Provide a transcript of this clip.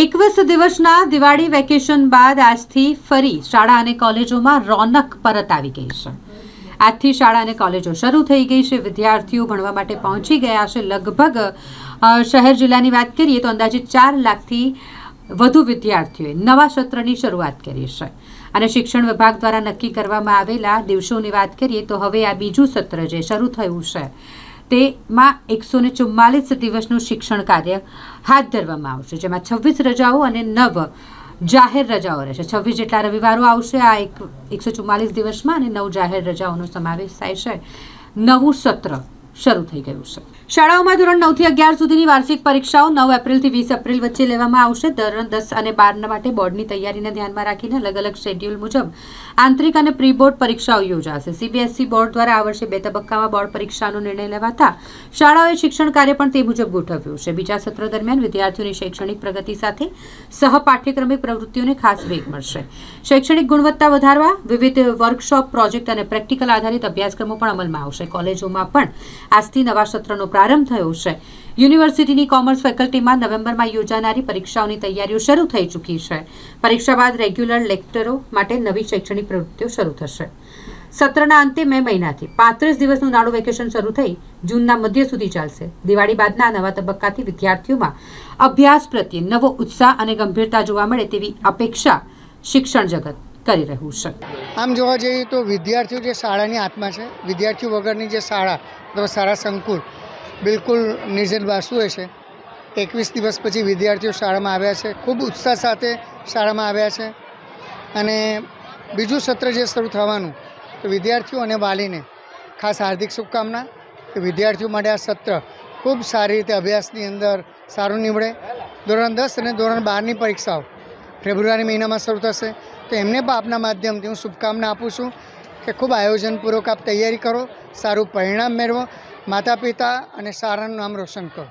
એકવીસ દિવસના દિવાળી વેકેશન બાદ આજથી ફરી શાળા અને કોલેજોમાં રોનક પરત આવી ગઈ છે. આજથી શાળા અને કોલેજો શરૂ થઈ ગઈ છે. વિદ્યાર્થીઓ ભણવા માટે પહોંચી ગયા છે. લગભગ શહેર જિલ્લાની વાત કરીએ તો અંદાજે ચાર લાખથી વધુ વિદ્યાર્થીઓએ નવા સત્રની શરૂઆત કરી છે. અને શિક્ષણ વિભાગ દ્વારા નક્કી કરવામાં આવેલા દિવસોની વાત કરીએ તો હવે આ બીજું સત્ર જે શરૂ થયું છે તેમાં એકસો ને ચુમ્માલીસ દિવસનું શિક્ષણ કાર્ય હાથ ધરવામાં આવશે, જેમાં છવ્વીસ રજાઓ અને નવ જાહેર રજાઓ રહેશે. છવ્વીસ જેટલા રવિવારો આવશે, આ એક, એકસો ચુમ્માલીસ દિવસમાં અને નવ જાહેર રજાઓનો સમાવેશ થાય છે. નવું સત્ર શરૂ થઈ ગયું છે. શાળાઓમાં ધોરણ નવથી અગિયાર સુધીની વાર્ષિક પરીક્ષાઓ નવ એપ્રિલથી વીસ એપ્રિલ વચ્ચે લેવામાં આવશે. ધોરણ દસ અને બારના માટે બોર્ડની તૈયારીને ધ્યાનમાં રાખીને અલગ અલગ શેડ્યુલ મુજબ આંતરિક અને પ્રી બોર્ડ પરીક્ષાઓ યોજાશે. સીબીએસઈ બોર્ડ દ્વારા આ વર્ષે બે તબક્કામાં બોર્ડ પરીક્ષાનો નિર્ણય લેવાતા શાળાઓએ શિક્ષણ કાર્ય પણ તે મુજબ ગોઠવ્યું છે. બીજા સત્ર દરમિયાન વિદ્યાર્થીઓની શૈક્ષણિક પ્રગતિ સાથે સહપાઠ્યક્રમિક પ્રવૃત્તિઓને ખાસ વેગ મળશે. શૈક્ષણિક ગુણવત્તા વધારવા વિવિધ વર્કશોપ, પ્રોજેક્ટ અને પ્રેક્ટિકલ આધારિત અભ્યાસક્રમો પણ અમલમાં આવશે. કોલેજોમાં પણ આજથી નવા સત્રનો પ્રારંભ થયો છે. યુનિવર્સિટીની કોમર્સ ફેકલ્ટીમાં નવેમ્બરમાં યોજાનારી પરીક્ષાઓની તૈયારીઓ શરૂ થઈ ચૂકી છે. પરીક્ષા બાદ રેગ્યુલર લેક્ચરો માટે નવી શૈક્ષણિક પ્રવૃત્તિઓ શરૂ થશે. સત્રના અંતે મે મહિનાથી પાંત્રીસ દિવસનું નાણું વેકેશન શરૂ થઈ જૂનના મધ્ય સુધી ચાલશે. દિવાળી બાદના નવા તબક્કાથી વિદ્યાર્થીઓમાં અભ્યાસ પ્રત્યે નવો ઉત્સાહ અને ગંભીરતા જોવા મળે તેવી અપેક્ષા શિક્ષણ જગત કરી રહ્યું છે. આમ જોવા જઈએ તો વિદ્યાર્થીઓ જે શાળાની આત્મા છે, વિદ્યાર્થીઓ વગરની જે શાળા અથવા શાળા સંકુલ, બિલકુલ નિર્જન હોય છે. એકવીસ દિવસ પછી વિદ્યાર્થીઓ શાળામાં આવ્યા છે, ખૂબ ઉત્સાહ સાથે શાળામાં આવ્યા છે. અને બીજું સત્ર જે શરૂ થવાનું, તો વિદ્યાર્થીઓ અને વાલીને ખાસ હાર્દિક શુભકામના કે વિદ્યાર્થીઓ માટે આ સત્ર ખૂબ સારી રીતે અભ્યાસની અંદર સારું નીવડે. ધોરણ દસ અને ધોરણ બારની પરીક્ષાઓ ફેબ્રુઆરી મહિનામાં શરૂ થશે. તો એમને પણ આપના માધ્યમથી હું શુભકામના આપું છું કે ખૂબ આયોજનપૂર્વક આપ તૈયારી કરો, સારું પરિણામ મેળવો માતા પિતા અને સારાનું નામ રોશન કરો.